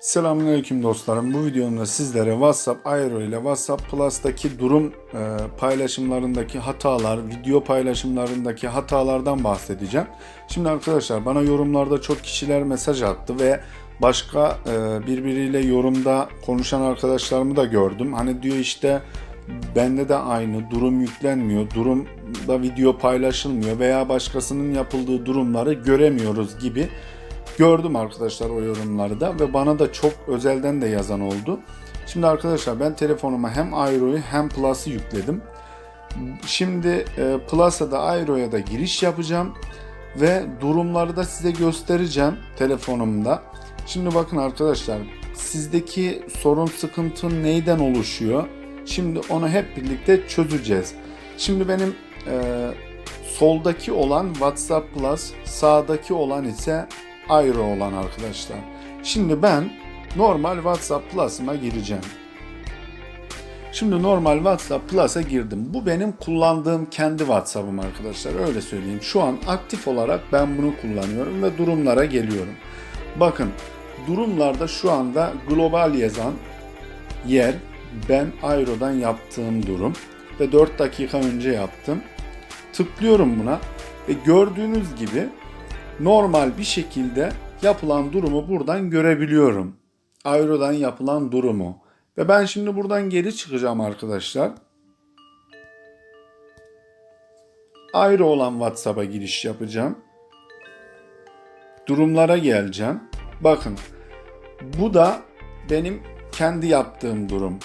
Selamünaleyküm dostlarım. Bu videomda sizlere WhatsApp Aero ile WhatsApp Plus'taki durum e, paylaşımlarındaki hatalar, video paylaşımlarındaki hatalardan bahsedeceğim. Şimdi arkadaşlar bana yorumlarda çok kişiler mesaj attı ve başka e, birbiriyle yorumda konuşan arkadaşlarımı da gördüm. Hani diyor işte bende de aynı durum yüklenmiyor, durumda video paylaşılmıyor veya başkasının yapıldığı durumları göremiyoruz gibi gördüm arkadaşlar o yorumları da ve bana da çok özelden de yazan oldu. Şimdi arkadaşlar ben telefonuma hem Aero'yu hem Plus'ı yükledim. Şimdi e, Plus'a da Aero'ya da giriş yapacağım ve durumları da size göstereceğim telefonumda. Şimdi bakın arkadaşlar sizdeki sorun sıkıntı neyden oluşuyor? Şimdi onu hep birlikte çözeceğiz. Şimdi benim e, soldaki olan WhatsApp Plus, sağdaki olan ise ayrı olan arkadaşlar. Şimdi ben normal WhatsApp Plus'ıma gireceğim. Şimdi normal WhatsApp Plus'a girdim. Bu benim kullandığım kendi WhatsApp'ım arkadaşlar. Öyle söyleyeyim. Şu an aktif olarak ben bunu kullanıyorum ve durumlara geliyorum. Bakın durumlarda şu anda global yazan yer ben Aero'dan yaptığım durum ve 4 dakika önce yaptım. Tıklıyorum buna ve gördüğünüz gibi normal bir şekilde yapılan durumu buradan görebiliyorum. Aero'dan yapılan durumu. Ve ben şimdi buradan geri çıkacağım arkadaşlar. Aero olan WhatsApp'a giriş yapacağım. Durumlara geleceğim. Bakın bu da benim kendi yaptığım durum.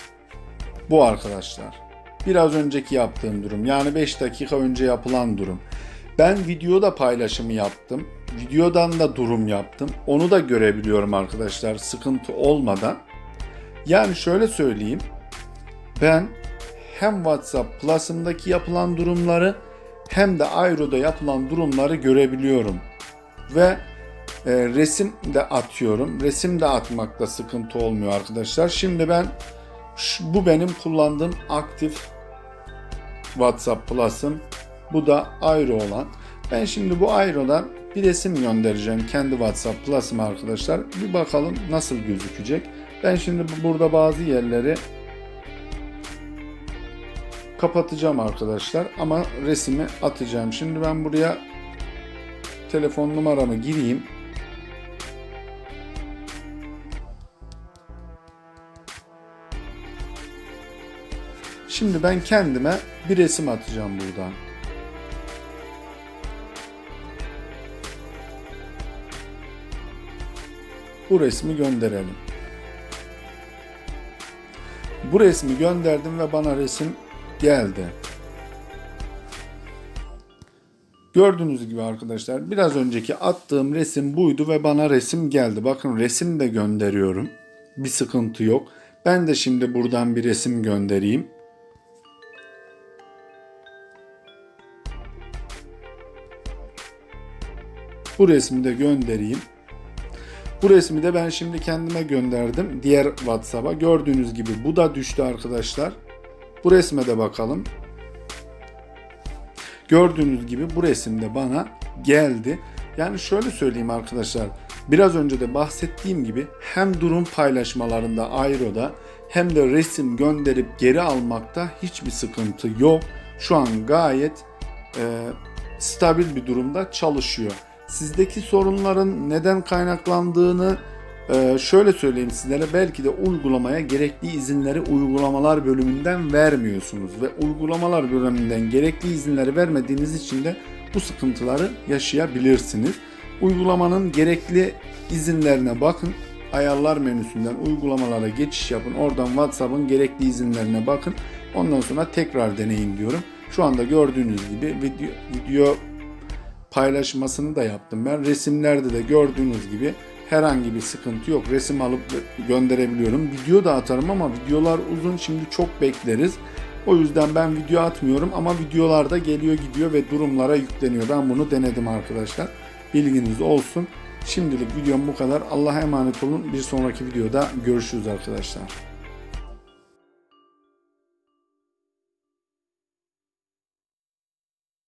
Bu arkadaşlar. Biraz önceki yaptığım durum. Yani 5 dakika önce yapılan durum. Ben videoda paylaşımı yaptım. Videodan da durum yaptım. Onu da görebiliyorum arkadaşlar sıkıntı olmadan. Yani şöyle söyleyeyim. Ben hem WhatsApp Plus'ımdaki yapılan durumları hem de Aero'da yapılan durumları görebiliyorum. Ve e, resim de atıyorum. Resim de atmakta sıkıntı olmuyor arkadaşlar. Şimdi ben şu- bu benim kullandığım aktif WhatsApp Plus'ım. Bu da Aero olan. Ben şimdi bu Aero'dan bir resim göndereceğim kendi WhatsApp Plus'ıma arkadaşlar. Bir bakalım nasıl gözükecek. Ben şimdi bu- burada bazı yerleri kapatacağım arkadaşlar ama resmi atacağım. Şimdi ben buraya telefon numaramı gireyim. Şimdi ben kendime bir resim atacağım buradan. Bu resmi gönderelim. Bu resmi gönderdim ve bana resim geldi. Gördüğünüz gibi arkadaşlar biraz önceki attığım resim buydu ve bana resim geldi. Bakın resim de gönderiyorum. Bir sıkıntı yok. Ben de şimdi buradan bir resim göndereyim. Bu resmi de göndereyim. Bu resmi de ben şimdi kendime gönderdim. Diğer WhatsApp'a. Gördüğünüz gibi bu da düştü arkadaşlar. Bu resme de bakalım. Gördüğünüz gibi bu resimde bana geldi. Yani şöyle söyleyeyim arkadaşlar. Biraz önce de bahsettiğim gibi hem durum paylaşmalarında Aero'da hem de resim gönderip geri almakta hiçbir sıkıntı yok. Şu an gayet e, stabil bir durumda çalışıyor. Sizdeki sorunların neden kaynaklandığını e, şöyle söyleyeyim sizlere. Belki de uygulamaya gerekli izinleri uygulamalar bölümünden vermiyorsunuz ve uygulamalar bölümünden gerekli izinleri vermediğiniz için de bu sıkıntıları yaşayabilirsiniz. Uygulamanın gerekli izinlerine bakın. Ayarlar menüsünden uygulamalara geçiş yapın. Oradan WhatsApp'ın gerekli izinlerine bakın. Ondan sonra tekrar deneyin diyorum. Şu anda gördüğünüz gibi video, video paylaşmasını da yaptım ben. Resimlerde de gördüğünüz gibi herhangi bir sıkıntı yok. Resim alıp gönderebiliyorum. Video da atarım ama videolar uzun. Şimdi çok bekleriz. O yüzden ben video atmıyorum ama videolar da geliyor gidiyor ve durumlara yükleniyor. Ben bunu denedim arkadaşlar. Bilginiz olsun. Şimdilik videom bu kadar. Allah'a emanet olun. Bir sonraki videoda görüşürüz arkadaşlar.